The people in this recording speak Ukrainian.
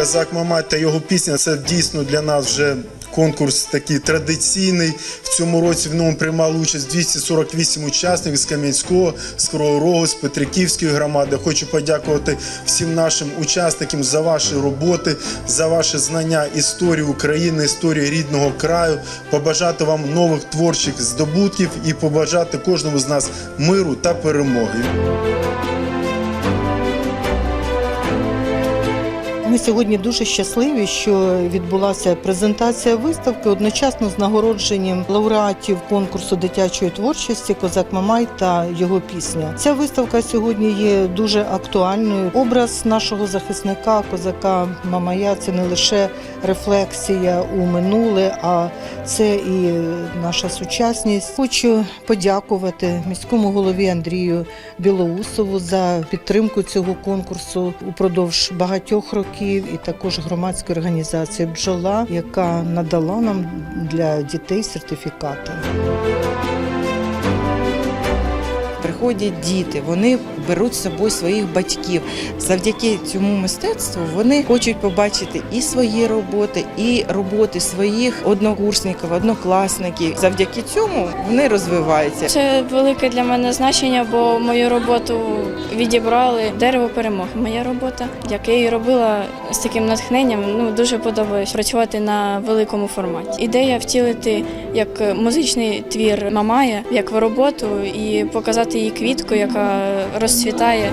Козак Мамай та його пісня це дійсно для нас вже. Конкурс такий традиційний. В цьому році в ньому приймали участь 248 учасників з Кам'янського, з Кривого з Петриківської громади. Хочу подякувати всім нашим учасникам за ваші роботи, за ваше знання історії України, історії рідного краю. Побажати вам нових творчих здобутків і побажати кожному з нас миру та перемоги. Ми сьогодні дуже щасливі, що відбулася презентація виставки одночасно з нагородженням лауреатів конкурсу дитячої творчості Козак Мамай та його пісня. Ця виставка сьогодні є дуже актуальною. Образ нашого захисника Козака Мамая це не лише рефлексія у минуле, а це і наша сучасність. Хочу подякувати міському голові Андрію Білоусову за підтримку цього конкурсу упродовж багатьох років, і також громадської організації Бджола, яка надала нам для дітей сертифікати. Приходять діти, вони беруть з собою своїх батьків. Завдяки цьому мистецтву вони хочуть побачити і свої роботи, і роботи своїх однокурсників, однокласників. Завдяки цьому вони розвиваються. Це велике для мене значення, бо мою роботу відібрали дерево перемоги. Моя робота, як я її робила з таким натхненням, ну дуже подобається працювати на великому форматі. Ідея втілити як музичний твір Мамая, як в роботу і показати її квітку, яка розцвітає.